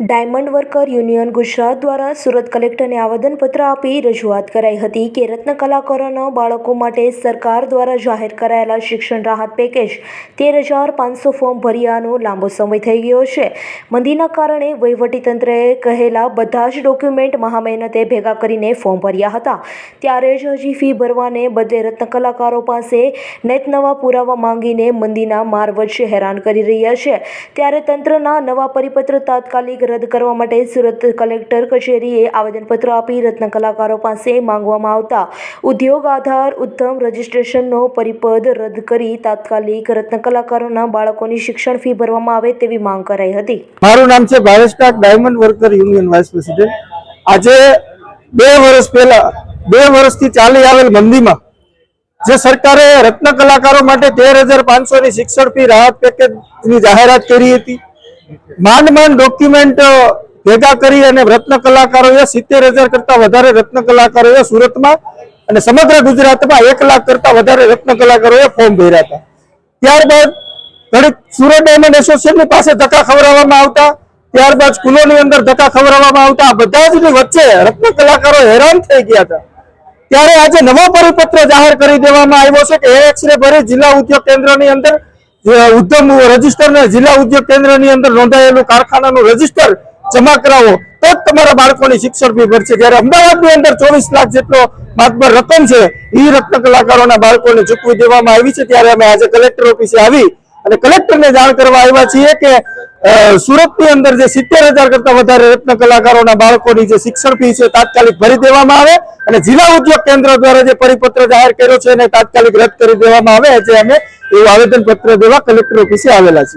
Diamond worker union Gujarat દ્વારા સુરત કલેક્ટરને આવેદનપત્ર આપી રજૂઆત કરાઈ હતી કે રત્ન કલાકારોના બાળકો માટે સરકાર દ્વારા જાહેર કરાયેલા શિક્ષણ રાહત પેકેજ તેર હજાર પાંચસો ફોર્મ ભર્યાનો લાંબો સમય થઈ ગયો છે. મંદીના કારણે વહીવટીતંત્રએ કહેલા બધા જ ડોક્યુમેન્ટ મહામહેનતે ભેગા કરીને ફોર્મ ભર્યા હતા. ત્યારે જ હજી ફી ભરવાને બદલે રત્ન કલાકારો પાસે નેત નવા પુરાવા માંગીને મંદીના માર વચ્ચે હેરાન કરી રહ્યા છે. ત્યારે તંત્રના નવા પરિપત્ર તાત્કાલિક રદ કરવા માટે સુરત કલેક્ટર કચેરીએ આવેદનપત્ર આપી રત્ન કલાકારો પાસે માંગવામાં આવતા ઉદ્યોગ આધાર ઉત્તમ રજિસ્ટ્રેશનનો પરિપદ રદ કરી તાત્કાલિક રત્ન કલાકારોના બાળકોની શિક્ષણ ફી ભરવામાં આવે તેવી માંગ કરાઈ હતી. મારું નામ છે Bhavesh diamond worker union vice president. આજે બે વર્ષ પહેલા, બે વર્ષથી ચાલી આવેલ મંદીમાં, જે સરકારે રત્ન કલાકારો માટે તેર હજાર પાંચસો ની શિક્ષણ ફી રાહત પેકેજની જાહેરાત કરી હતી. માંડ માંડ ડોક્યુમેન્ટ ભેગા કરી અને રત્ન કલાકારોએ સિત્તેર હજાર કરતા વધારે રત્ન કલાકારોએ સુરતમાં અને સમગ્ર ગુજરાતમાં એક લાખ કરતા વધારે રત્ન કલાકારોએ ફોર્મ ભર્યા હતા. ત્યારબાદ ઘણી સુરત ડાયમંડ એસોસિએશનની પાસે ધક્કા ખવડાવવામાં આવતા, ત્યારબાદ સ્કૂલોની અંદર ધક્કા ખવડાવવામાં આવતા બધા જ વચ્ચે રત્ન કલાકારો હેરાન થઈ ગયા હતા. ત્યારે આજે નવો પરિપત્ર જાહેર કરી દેવામાં આવ્યો છે કે એ એક્સરે ભરી જિલ્લા ઉદ્યોગ કેન્દ્રની અંદર ઉદ્યમ રજિસ્ટર ને જિલ્લા ઉદ્યોગ કેન્દ્રની અંદર નોંધાયેલું કારખાનાનું રજિસ્ટર જમા કરાવો, તો જ તમારા બાળકોની શિક્ષણ ફી ભરશે. જ્યારે અમદાવાદની અંદર ચોવીસ લાખ જેટલો માતબર રકમ છે એ રત્ન કલાકારોના બાળકોને ચૂકવી દેવામાં આવી છે. ત્યારે અમે આજે કલેક્ટર ઓફિસે આવી અને કલેક્ટરને જાણ કરવા આવ્યા છીએ કે સુરતની અંદર જે સિત્તેર હજાર કરતા વધારે રત્ન કલાકારોના બાળકોની જે શિક્ષણ ફી છે તાત્કાલિક ભરી દેવામાં આવે અને જિલ્લા ઉદ્યોગ કેન્દ્ર દ્વારા જે પરિપત્ર જાહેર કર્યો છે એને તાત્કાલિક રદ કરી દેવામાં આવે જે અમે એવું આવેદન પત્ર દેવા કલેક્ટર ઓફિસે આવેલા છીએ.